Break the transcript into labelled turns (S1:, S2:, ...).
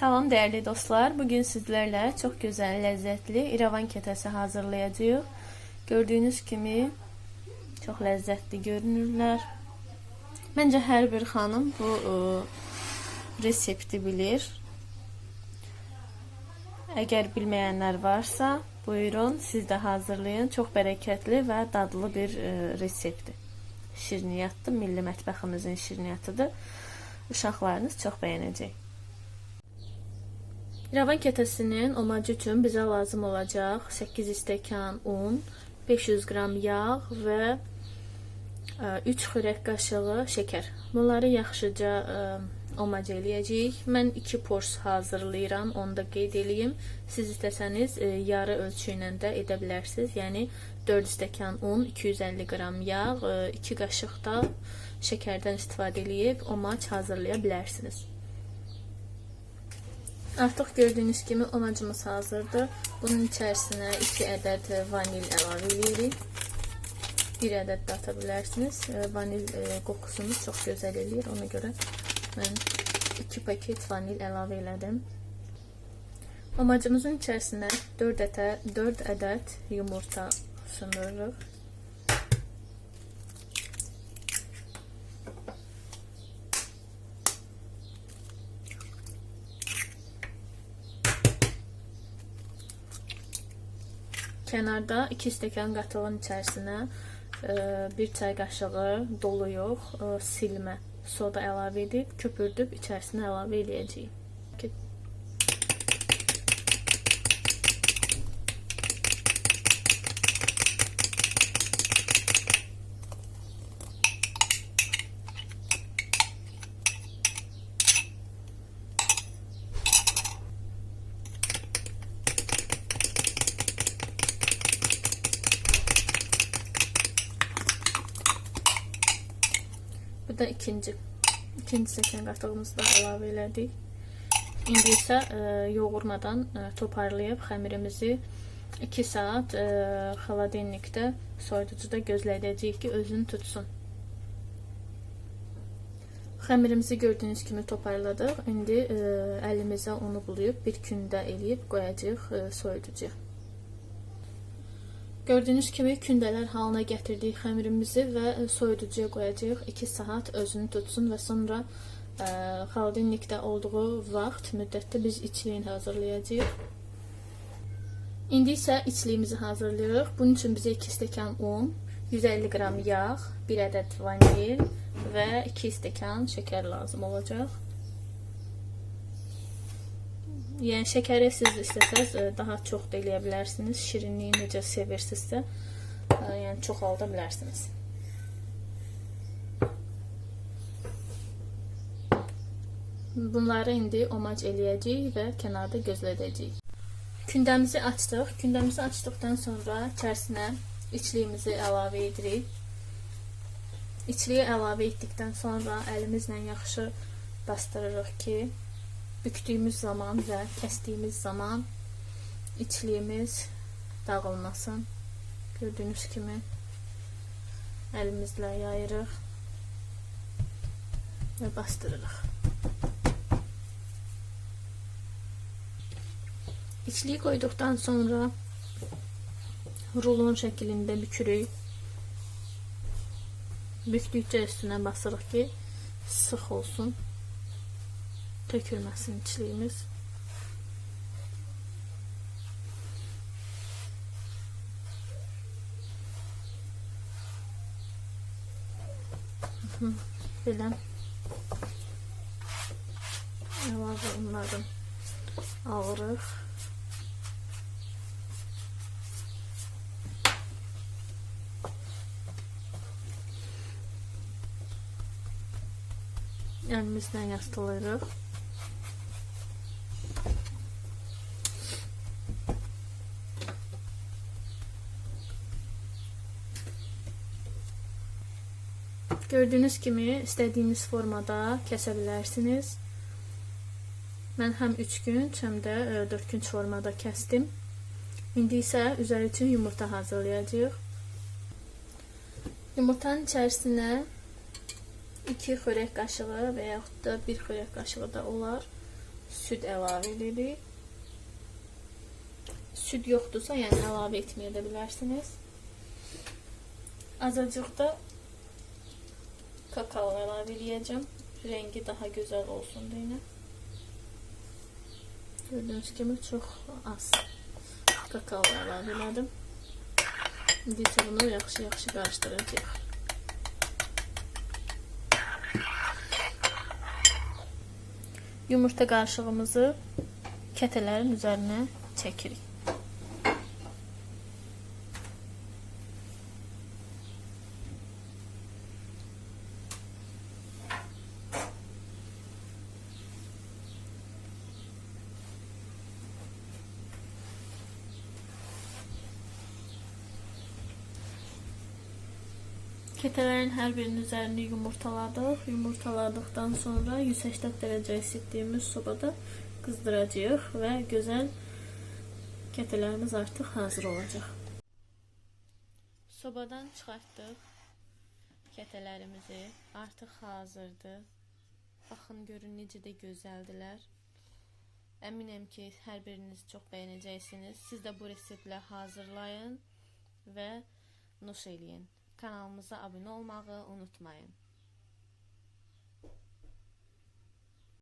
S1: Salam değerli dostlar. Bugün sizlerle çok güzel, lezzetli İravan ketesi hazırlayacağız. Gördüğünüz gibi çok lezzetli görünürler. Bence her bir hanım bu e, resepti bilir. Eğer bilmeyenler varsa buyurun siz de hazırlayın. Çok bereketli ve dadlı bir e, resepti. Şirniyyatdır. Milli mətbəximizin şirniyyatıdır. Uşaqlarınız çox bəyənəcək. İrəvan kətəsinin omacı üçün bizə lazım olacaq 8 stəkan un, 500 qram yağ və 3 xörək qaşığı şəkər. Bunları yaxşıca ə, omac eləyəcəyik. Mən 2 pors hazırlayıram, onu da qeyd eləyim. Siz istəsəniz ə, yarı ölçü ilə də edə bilərsiniz. Yəni 4 stəkan un, 250 qram yağ, 2 qaşıq da şəkərdən istifadə edib omac hazırlaya bilərsiniz. Artıq gördüyünüz kimi omacımız hazırdır. Bunun içərisinə 2 ədəd vanil əlavə edirik. 1 ədəd də ata bilərsiniz. E, Vanil e, qoxusunu çox gözəl eləyir. Ona görə mən 2 paket vanil əlavə elədim. Omacımızın içərisinə 4 ədəd 4 ədəd yumurta sındırırıq. Kənarda 2 stəkan qatığın içərisinə e, bir çay qaşığı dolu yox, e, silmə soda əlavə edib köpürdüb içərisinə əlavə edəcəyik. Bu da ikinci. İkinci stəkan qatığımızı da əlavə elədik. İndi isə e, yoğurmadan e, toparlayıb xəmirimizi 2 saat e, xaladelnikdə soyuducuda gözlədəcəyik ki, özünü tutsun. Xəmirimizi gördüyünüz kimi toparladıq. İndi e, əlimizə unu bulayıb bir kündə eləyib qoyacağıq e, soyuducuya. Gördüğünüz kimi kündələr halına gətirdik xəmirimizi və e, soyuducuya qoyacağıq. 2 saat özünü tutsun və sonra ə, xaldinlikdə olduğu vaxt müddətdə biz içliyin hazırlayacağıq. İndi isə içliyimizi hazırlayırıq. Bunun üçün bizə 2 stəkan un, 150 qram yağ, 1 ədəd vanil və 2 stəkan şəkər lazım olacaq. Yəni şəkəri siz istəsəz e, daha çox da eləyə bilərsiniz. Şirinliyi necə sevirsinizsə, e, yəni çoxalda bilərsiniz. Bunları indi omac eləyəcəyik və kənarda gözlədəcəyik. Kündəmizi açdıq. Kündəmizi açdıqdan sonra içərisinə içliyimizi əlavə edirik. İçliyi əlavə etdikdən sonra əlimizlə yaxşı bastırırıq ki, büktüğümüz zaman ve kestiğimiz zaman içliğimiz dağılmasın. Gördüğünüz gibi elimizle yayırıq ve bastırırıq. İçliği koyduktan sonra rulon şeklinde bükürük. Büktükçe üstüne basırıq ki sıx olsun tökülməsin içliyimiz. Belə əlavə unlardan alırıq. Əlimizlə yastılayırıq. Gördüğünüz kimi istədiyiniz formada kəsə bilərsiniz. Mən həm 3 gün, həm də 4 e, gün formada kəsdim. İndi isə üzəri üçün yumurta hazırlayacağıq. Yumurtanın içərisinə 2 xörək qaşığı və yaxud da 1 xörək qaşığı da olar. süd əlavə edirik. Süd yoxdursa, yəni əlavə etməyə də bilərsiniz. Azacıq da kakao əlavə edəcəm. Rengi daha gözəl olsun deyə. Gördüyünüz kimi çox az kakao əlavə elədim. İndi bunu yaxşı-yaxşı qarışdıracağıq. Yumurta qarışığımızı kətələrin üzərinə çəkirik. Ketələrin hər birinin üzərini yumurtaladıq. Yumurtaladıktan sonra 180 dərəcə isitdiyimiz sobada qızdıracağıq və gözəl ketələrimiz artıq hazır olacaq. Sobadan çıxartdıq ketələrimizi. Artıq hazırdır. Baxın görün necə də gözəldilər. Əminəm ki, hər biriniz çox bəyənəcəksiniz. Siz də bu reseptlə hazırlayın və nuş eləyin. Kanalımıza abunə olmağı unutmayın.